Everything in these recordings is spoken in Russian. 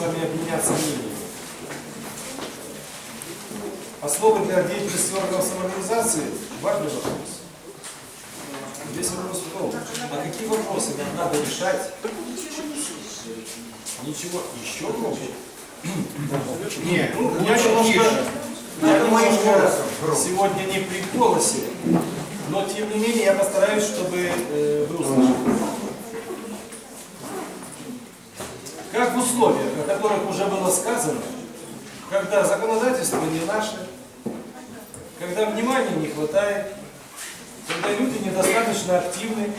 вами обменяться мнениями. Основы для деятельности органов самоорганизации – важный вопрос. Весь вопрос в том, а какие вопросы нам надо решать? Ничего, еще громче? Нет, Ну, лучше я немножко, я немножко сегодня не при голосе, но тем не менее я постараюсь, чтобы э, вы услышали. Как в условиях, о которых уже было сказано, когда законодательство не наше, когда внимания не хватает, когда люди недостаточно активны,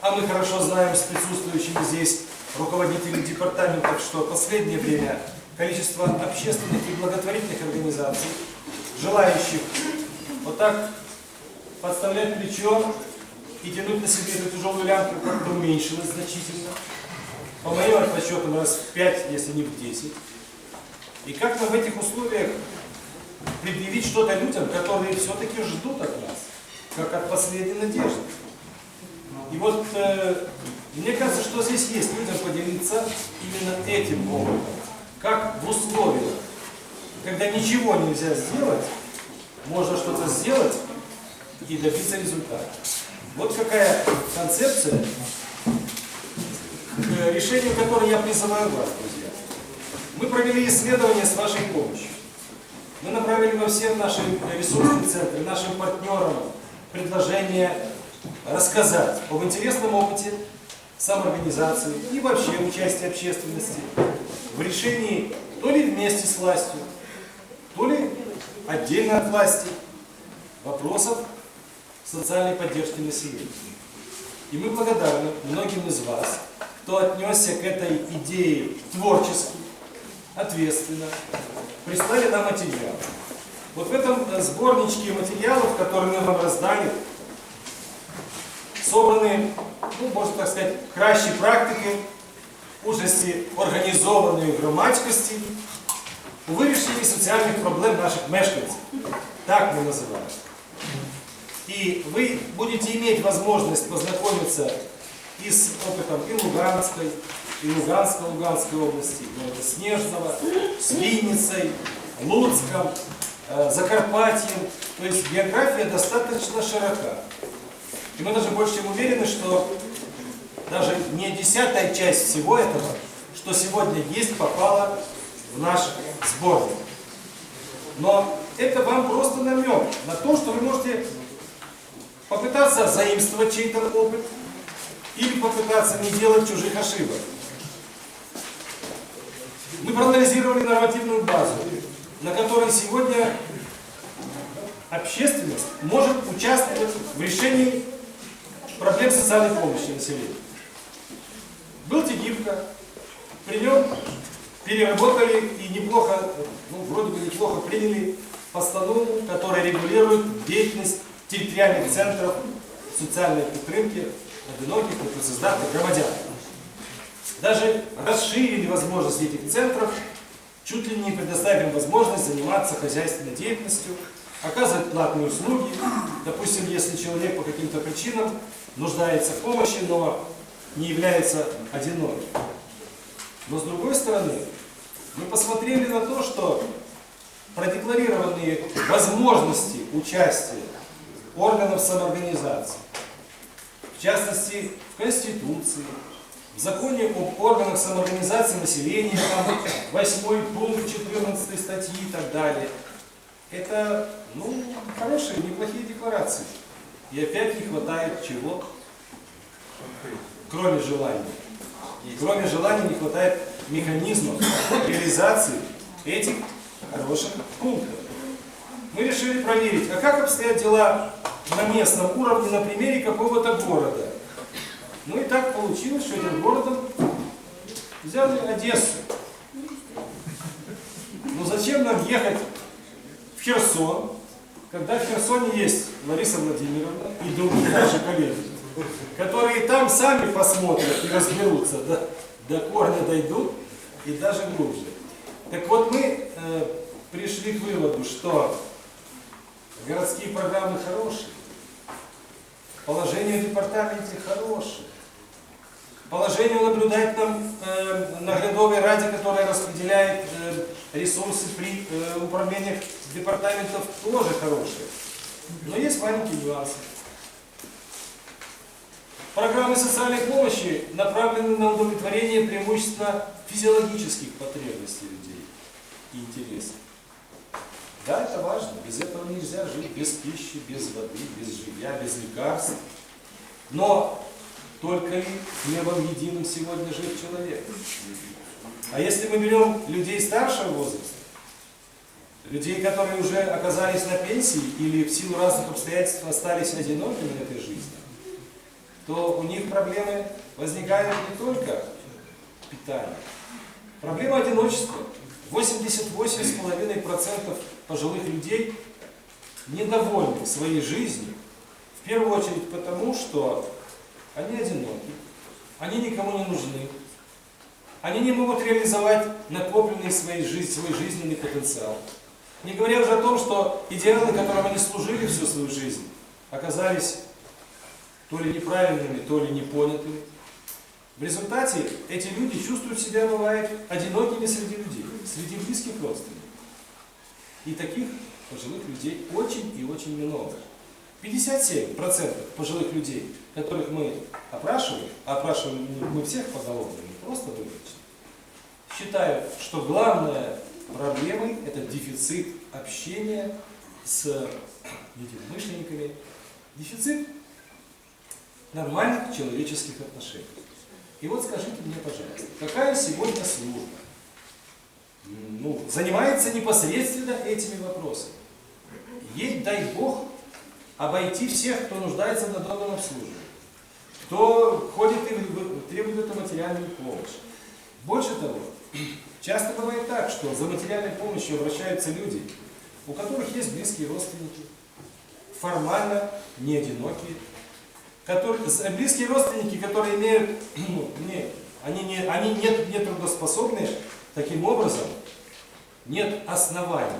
а мы хорошо знаем с присутствующими здесь руководителей департаментов, что в последнее время количество общественных и благотворительных организаций, желающих вот так подставлять плечо и тянуть на себе эту тяжелую лямку, как-то уменьшилось значительно. По моим расчетам раз в 5, если не в 10. И как нам в этих условиях предъявить что-то людям, которые все-таки ждут от нас, как от последней надежды. И вот э, мне кажется, что здесь есть людям поделиться именно этим опытом. Как в условиях, когда ничего нельзя сделать, можно что-то сделать и добиться результата. Вот какая концепция, решению которой я призываю вас, друзья. Мы провели исследование с вашей помощью. Мы направили во все наши ресурсные центры, нашим партнерам предложение рассказать об интересном опыте самоорганизации и вообще участия общественности в решении то ли вместе с властью, то ли отдельно от власти вопросов социальной поддержки населения. И мы благодарны многим из вас, кто отнесся к этой идее творчески, ответственно, прислали нам материалы. Вот в этом э, сборничке материалов, которые мы вам раздали, собраны, ну, можно так сказать, кращі практики участі організованої громадськості у вирішенні соціальних проблем наших мешканців. Так мы называем. И вы будете иметь возможность познакомиться и с опытом и Луганской, и Луганской, Луганской области, и Снежного, с Винницей, Луцком, э, Закарпатьем. То есть география достаточно широка. И мы даже больше чем уверены, что даже не десятая часть всего этого, что сегодня есть, попала в наш сборник. Но это вам просто намек на то, что вы можете попытаться заимствовать чей-то опыт или попытаться не делать чужих ошибок. Мы проанализировали нормативную базу, на которой сегодня общественность может участвовать в решении проблем социальной помощи населению. Был Тегибко, при нем переработали и неплохо, ну, вроде бы неплохо приняли постанову, которая регулирует деятельность территориальных центров социальной підтримки одиноких и працездатных громадян. Даже расширили возможности этих центров, чуть ли не предоставим возможность заниматься хозяйственной деятельностью, оказывать платные услуги. Допустим, если человек по каким-то причинам нуждается в помощи, но не является одиноким. Но с другой стороны, мы посмотрели на то, что продекларированные возможности участия органов самоорганизации, в частности, в Конституции, в законе об органах самоорганизации населения, там 8 пункт 14 статьи и так далее. Это, ну, хорошие, неплохие декларации. И опять не хватает чего? Кроме желания. И кроме желания не хватает механизмов реализации этих хороших пунктов. Мы решили проверить, а как обстоят дела на местном уровне на примере какого-то города. Ну и так получилось, что этим городом взяли Одессу. Ну зачем нам ехать в Херсон, когда в Херсоне есть Лариса Владимировна и другие наши коллеги, которые там сами посмотрят и разберутся, до, до корня дойдут и даже глубже. Так вот мы э, пришли к выводу, что городские программы хорошие, положение в департаменте хорошее, положению наблюдать нам э, наглядовой ради, которая распределяет э, ресурсы при э, управлениях департаментов, тоже хорошие. Но есть маленькие нюансы. Программы социальной помощи направлены на удовлетворение преимущественно физиологических потребностей людей и интересов. Да, это важно. Без этого нельзя жить, без пищи, без воды, без жилья, без лекарств. Но только ли хлебом единым сегодня жив человек? А если мы берем людей старшего возраста, людей, которые уже оказались на пенсии или в силу разных обстоятельств остались одинокими в этой жизни, то у них проблемы возникают не только питание. Проблема одиночества. 88,5% пожилых людей недовольны своей жизнью. В первую очередь потому, что они одиноки, они никому не нужны, они не могут реализовать накопленный своей жизнь, свой жизненный потенциал. Не говоря уже о том, что идеалы, которым они служили всю свою жизнь, оказались то ли неправильными, то ли непонятыми. В результате эти люди чувствуют себя, бывает, одинокими среди людей, среди близких родственников. И таких пожилых людей очень и очень много. 57% пожилых людей, которых мы опрашивали, а опрашивали мы всех поголовно, не просто выборочно, считают, что главная проблемой это дефицит общения с единомышленниками, дефицит нормальных человеческих отношений. И вот скажите мне, пожалуйста, какая сегодня служба ну, занимается непосредственно этими вопросами? Ей, дай Бог, обойти всех, кто нуждается в надомном обслуживании, кто ходит и требует эту материальную помощь. Больше того, часто бывает так, что за материальной помощью обращаются люди, у которых есть близкие родственники, формально не одинокие, которые, близкие родственники, которые имеют, ну, не, они, не, они не, не трудоспособны, таким образом нет оснований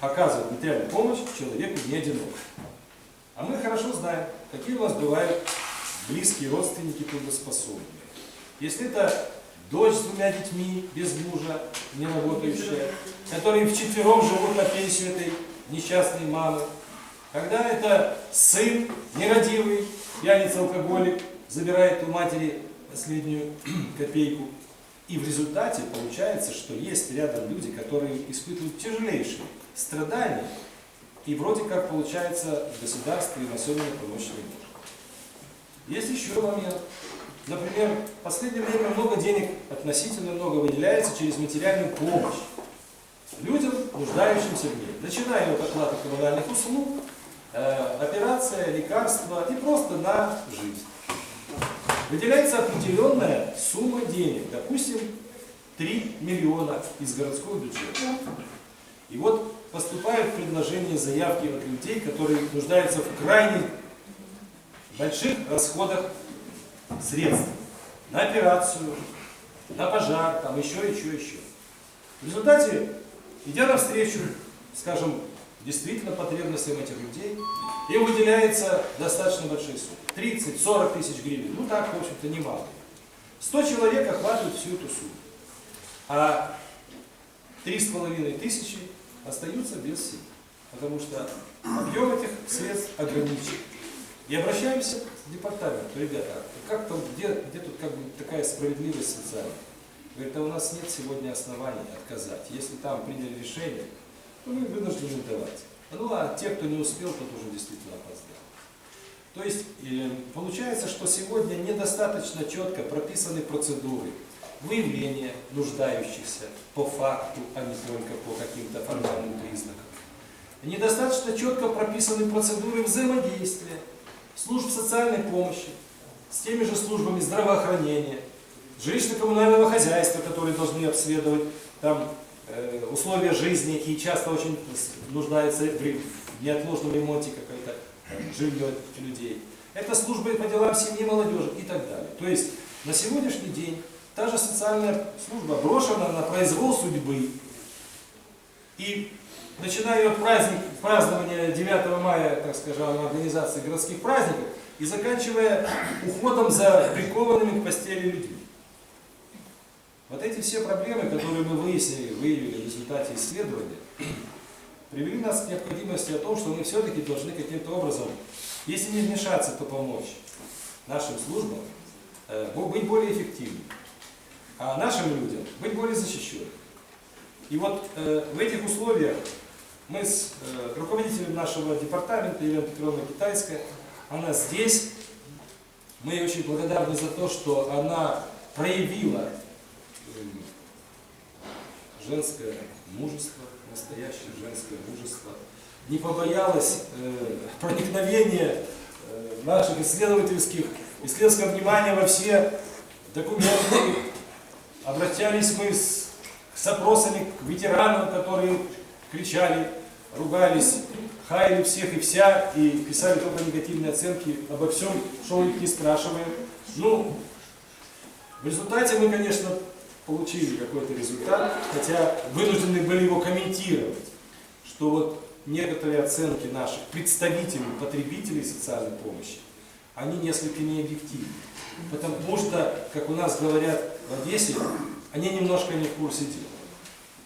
оказывать материальную помощь человеку не одинокому. А мы хорошо знаем, какие у нас бывают близкие родственники трудоспособные. Если это дочь с двумя детьми, без мужа, не работающая, которые вчетвером живут на пенсию этой несчастной мамы, когда это сын нерадивый, пьяница, алкоголик, забирает у матери последнюю копейку. И в результате получается, что есть рядом люди, которые испытывают тяжелейшие страдания, и вроде как получается государство им особенно помочь не. Есть еще момент. Например, в последнее время много денег, относительно много выделяется через материальную помощь людям, нуждающимся в ней. Начиная от оплаты коммунальных услуг, э, операция, лекарства и просто на жизнь. Выделяется определенная сумма денег, допустим, 3 миллиона из городского бюджета. И вот поступают предложения, заявки от людей, которые нуждаются в крайне больших расходах средств на операцию, на пожар, там еще, еще, еще. В результате, идя навстречу, скажем, действительно потребностям этих людей, им выделяется достаточно большие суммы. 30-40 тысяч гривен. Ну так, в общем-то, немало. 100 человек охватывают всю эту сумму. А 3,5 тысячи остаются без сил. Потому что объем этих средств ограничен. И обращаемся в департамент. Ребята, как там, где, где тут как бы такая справедливость социальная? Говорит, а у нас нет сегодня оснований отказать. Если там приняли решение, то мы вынуждены давать. Ну а те, кто не успел, тот уже действительно опоздал. То есть э, получается, что сегодня недостаточно четко прописаны процедуры выявления нуждающихся по факту, а не только по каким-то формальным признакам. Недостаточно четко прописаны процедуры взаимодействия служб социальной помощи с теми же службами здравоохранения, жилищно-коммунального хозяйства, которые должны обследовать там условия жизни и часто очень нуждается в неотложном ремонте какое-то жилье людей. Это службы по делам семьи молодежи и так далее. То есть на сегодняшний день та же социальная служба брошена на произвол судьбы. И начиная от праздник, празднования 9 мая, так скажем, организации городских праздников, и заканчивая уходом за прикованными к постели людьми. Вот эти все проблемы, которые мы выяснили, выявили в результате исследования, привели нас к необходимости о том, что мы все-таки должны каким-то образом, если не вмешаться, то помочь нашим службам э, быть более эффективными, а нашим людям быть более защищенными. И вот э, в этих условиях мы с э, руководителем нашего департамента Еленой Петровной Китайской, она здесь, мы ей очень благодарны за то, что она проявила женское мужество, настоящее женское мужество, не побоялась э, проникновения э, наших исследовательских, исследовательского внимания во все документы. Обращались мы с, с опросами к ветеранам, которые кричали, ругались, хаяли всех и вся, и писали только негативные оценки обо всем, что у не спрашиваем. Ну, в результате мы, конечно, получили какой-то результат, хотя вынуждены были его комментировать, что вот некоторые оценки наших представителей, потребителей социальной помощи, они несколько необъективны. Потому что, как у нас говорят в Одессе, они немножко не в курсе дела.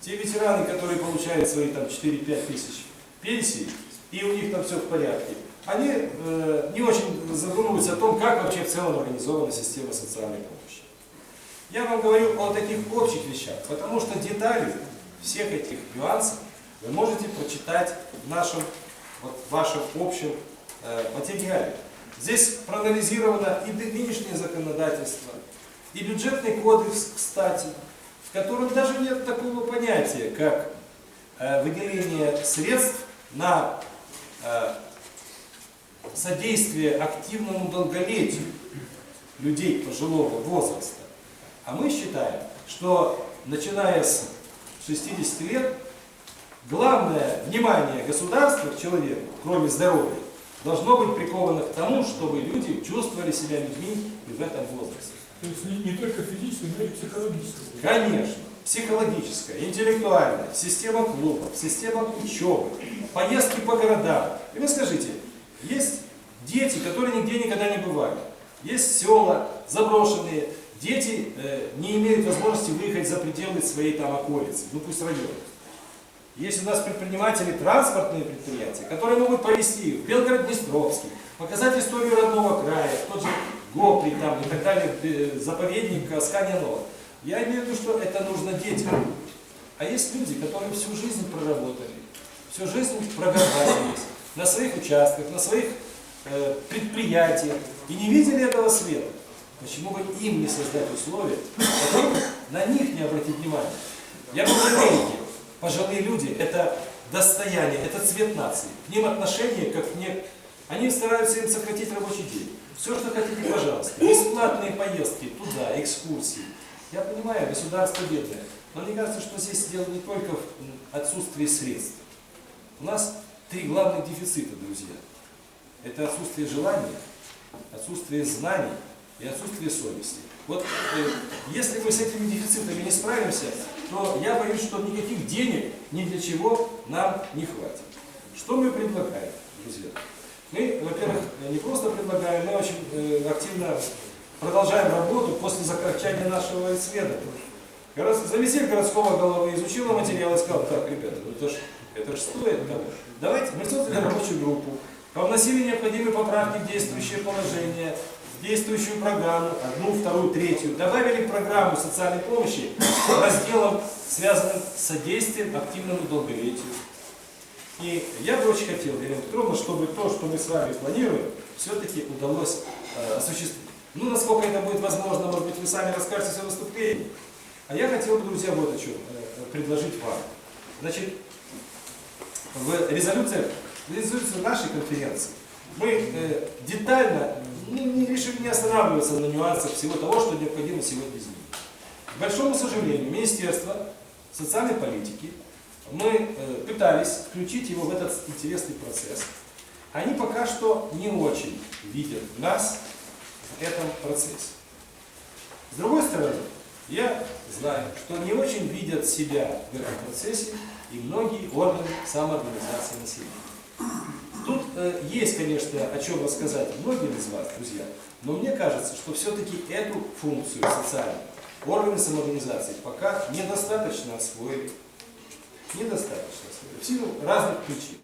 Те ветераны, которые получают свои там 4-5 тысяч пенсий, и у них там все в порядке, они э, не очень задумываются о том, как вообще в целом организована система социальной помощи. Я вам говорю о таких общих вещах, потому что детали всех этих нюансов вы можете прочитать в нашем, вот, вашем общем э, материале. Здесь проанализировано и нынешнее законодательство, и бюджетный кодекс, кстати, в котором даже нет такого понятия, как э, выделение средств на э, содействие активному долголетию людей пожилого возраста. А мы считаем, что начиная с 60 лет, главное внимание государства к человеку, кроме здоровья, должно быть приковано к тому, чтобы люди чувствовали себя людьми и в этом возрасте. То есть не, не только физическое, но и психологическое. Конечно, психологическая, интеллектуальная, система клубов, система учебы, поездки по городам. И вы скажите, есть дети, которые нигде никогда не бывали, есть села заброшенные, дети э, не имеют возможности выехать за пределы своей там околицы, ну пусть района. Есть у нас предприниматели, транспортные предприятия, которые могут повезти в Белгород-Днестровский, показать историю родного края, тот же Гопри там и так далее, э, заповедник Аскания Нова. Я имею в виду, что это нужно детям. А есть люди, которые всю жизнь проработали, всю жизнь прогордались на своих участках, на своих э, предприятиях и не видели этого света. Почему бы им не создать условия, почему на них не обратить внимание? Я говорю, пожилые люди – это достояние, это цвет нации. К ним отношение, как не... Они стараются им сократить рабочий день. Все, что хотите, пожалуйста. Бесплатные поездки туда, экскурсии. Я понимаю, государство бедное. Но мне кажется, что здесь дело не только в отсутствии средств. У нас три главных дефицита, друзья. Это отсутствие желания, отсутствие знаний и отсутствие совести. Вот э, если мы с этими дефицитами не справимся, то я боюсь, что никаких денег ни для чего нам не хватит. Что мы предлагаем, друзья? Мы, во-первых, не просто предлагаем, мы очень э, активно продолжаем работу после заканчивания нашего исследования. Город- Заместитель городского головы изучила материал и сказал, так, ребята, ну это ж, это ж стоит того. Давайте, мы создали рабочую группу, повносили необходимые поправки в действующее положение, действующую программу, одну, вторую, третью, добавили программу социальной помощи разделом, связанным с содействием активному долголетию. И я бы очень хотел, Елена Петровна, чтобы то, что мы с вами планируем, все-таки удалось э, осуществить. Ну, насколько это будет возможно, может быть, вы сами расскажете свое выступление. А я хотел бы, друзья, вот о чем э, предложить вам. Значит, в резолюциях, в резолюции нашей конференции мы э, детально ну, не решили не останавливаться на нюансах всего того, что необходимо сегодня изменить. К большому сожалению, Министерство социальной политики, мы э, пытались включить его в этот интересный процесс. Они пока что не очень видят нас в этом процессе. С другой стороны, я знаю, что не очень видят себя в этом процессе и многие органы самоорганизации населения. Тут э, есть, конечно, о чем рассказать многим из вас, друзья, но мне кажется, что все-таки эту функцию социальную органы самоорганизации пока недостаточно освоили. Недостаточно освоили. В силу разных причин.